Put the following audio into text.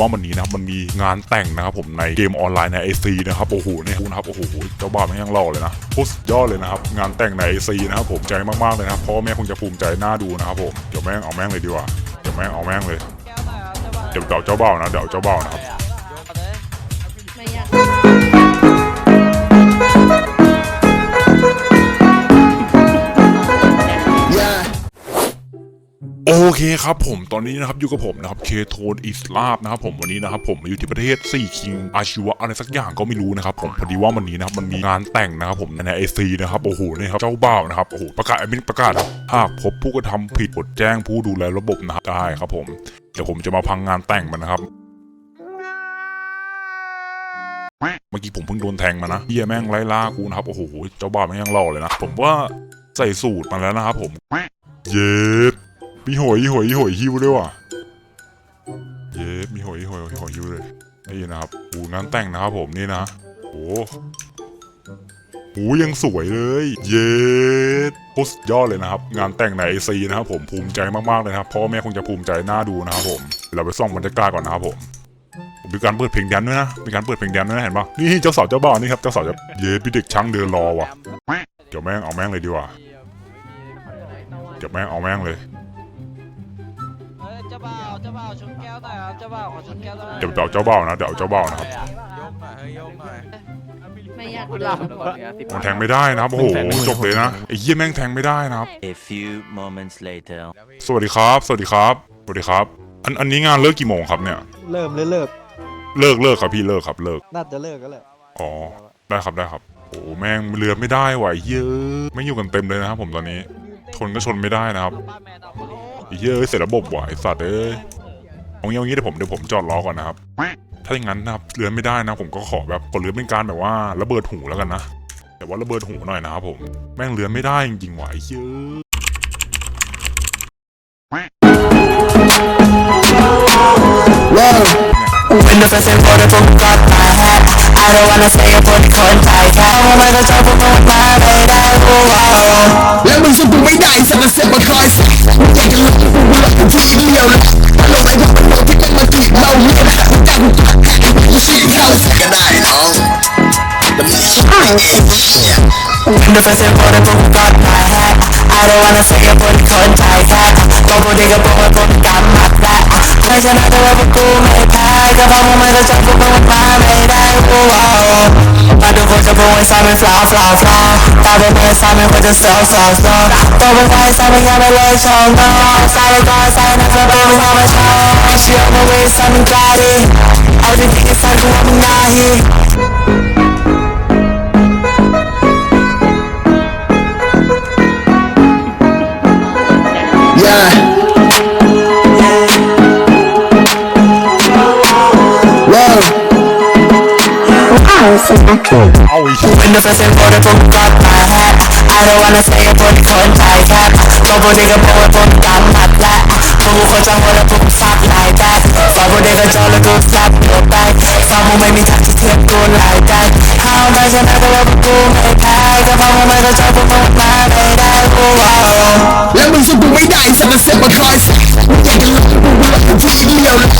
ว่าวันนี้นะครับมันมีงานแต่งนะครับผมในเกมออนไลน์ในไอซีนะครับโอ้โหเนี่ยนะครับโอ้โหเจ้าบ่าวไม่ยังหล่อเลยนะโคตรสุดยอดเลยนะครับงานแต่งในไอซีนะครับผมใจมากๆเลยนะครับพ่อแม่คงจะภูมิใจน่าดูนะครับผมเดี๋ยวแม่งเอาแม่งเลยดีกว่าเดี๋ยวแม่งเอาแม่งเลยเดี๋ยวเดี๋ยวเจ้าบ่าวนะเดี๋ยวเจ้าบ่าวนะครับ โอเคครับผมตอนนี้นะครับอยู่กับผมนะครับเคโทนอิสลาบนะครับผมวันนี้นะครับผมมาอยู่ที่ประเทศสี่คิงอาชีวะอะไรสักอย่างก็ไม่รู้นะครับผมพอดีว่าวันนี้นะครับมันมีงานแต่งนะครับผมในไอซีนะครับโอ้โหนี่ครับเจ้าบ่าวนะครับโอ้โหประกาศไอ้มินประกาศครับหากพบผู้กระทำผิดกดแจ้งผู้ดูแลระบบนะครับได้ครับผมเดี๋ยวผมจะมาพังงานแต่งมันนะครับเมื่อกี้ผมเพิ่งโดนแทงมานะเฮียแม่งไล่ล่ากูนะครับโอ้โหเจ้าบ่าวแม่งยังหล่อเลยนะผมว่าใส่สูตรมาแล้วนะครับผมเย็ด มีหอยหอยหอยหิวด้วยว่ะ เย็ดมีหอยหอยหอยหิวเลยนี่นะครับโอ้งานแต่งนะครับผมนี่นะโอ้โหยังสวยเลย เย็ดโคตรสุดยอดเลยนะครับ งานแต่งในไอซีนะครับผมภูมิใจมากๆเลยนะครับพ่อแม่คงจะภูมิใจน่าดูนะครับผม เราไปส่องบรรยากาศก่อนนะครับผมมีการเปิดเพลงแดนด้วยนะ มีการเปิดเพลงแดนด้วยนะเห็นปะนี่เจ้าสาวเจ้าบ่าวนี่ครับเจ้าสาวจ้าเย็ดพี่เด็กช่างเดินรอว่ะเดี๋ยวแม่งเอาแม่งเลยดีกว่าเดี๋ยวแม่งเอาแม่งเลย เจ้าบ่าวขอชนแก้วหน่อยเดี๋ยวเอาเจ้าบ่าวนะเดี๋ยวเอาเจ้าบ่าวนะครับยกหน่อยเฮ้ยยกหน่อยไม่อยากคุณเลิลากบมันแทงไม่ได้นะครับโอ้โหจบเลยนะไอ้เหี้ยแม่งแทงไม่ได้นะครับ A few moments later. สวัสดีครับ สวัสดีครับ สวัสดีครับ อันอันนี้งานเลิกกี่โมงครับเนี่ย เริ่มเลยเลิกเลิกเลิกครับพี่เลิกครับเลิก น่าจะเลิกก็แหละอ๋อ ได้ครับได้ครับ โอ้แม่งเรือไม่ได้ว่ะไอ้เหี้ยไม่งอยู่กันเต็มเลยนะครับผมตอนนี้ชนก็ชนไม่ได้นะครับป้าแมนเอาไปไอ้เหี้ยเอ้ยเสร็จระบบว่ะไอ้สัตว์เอ้ย เอางี้เอางี้เดี๋ยวผมเดี๋ยวผมจอดรอก่อนนะครับ ถ้าอย่างนั้นนะครับเรือไม่ได้นะ ผมก็ขอแบบกดเรือเป็นการแบบว่าระเบิดหูแล้วกันนะ แต่ว่าระเบิดหูหน่อยนะครับผม แม่งเรือไม่ได้จริงๆว่ะไอ้เหี้ย When the first and photo from got my hat I don't wanna say a put contact hat Oh my god ชอบพวกมึงมาไม่ได้กูว้าวแล้วมึงสู้กูไม่ได้สักเสียมาคอยสั มึงชอบไอ้เหี้ย When the first and photo from got my hat I don't wanna say a put contact hat บอกกูดีกับพวกมันคนกำมัดแหละไม่ชนะแต่ว่าพวกกูไม่แพ้ก็เพราะมึงไม่เข้าใจพวกมึงมาไม่ได้กูว้าวมาดูคนจะพูดซ้ำเป็นฟลาวฟลาวฟลาวตาเป็นเมื่อซ้ำเป็นคนจะเซลเซลเซลตัวเป็นใครซ้ำเป็นยังไม่เลยชงน้องใส่ก็ใส่นะก็เป็นธรรมชาติเชื่อมาเวซ้ำเป็นกล้าดีเอาจริงๆ ซ้ำกูว่ามึงน่าฮีเอาไอ้เหี้ย When the first and for the book got my hat I don't wanna say a put คนไทยแคบตัวพวกนี้ก็บอกว่าพวกำมัดและพวกกูคนจังหวะแล้วพวกซับหลายแบกฝ่ายพวกเด็กก็จอแล้วกูซับตัวแบกฝ่ายมึงไม่มีทางที่เทียบกูหลายแบกห้าวไม่ชนะแต่ว่ากูไม่แพ้ก็เพราะมึงไม่เข้าใจพวกมึงมาไม่ได้กูว้าวแล้วมึงสู้กูไม่ได้สักเสียมาคอยสักมึงอยากจะหลอกกูกูหลอกกูที่เดียวเลยตลกไอ้ว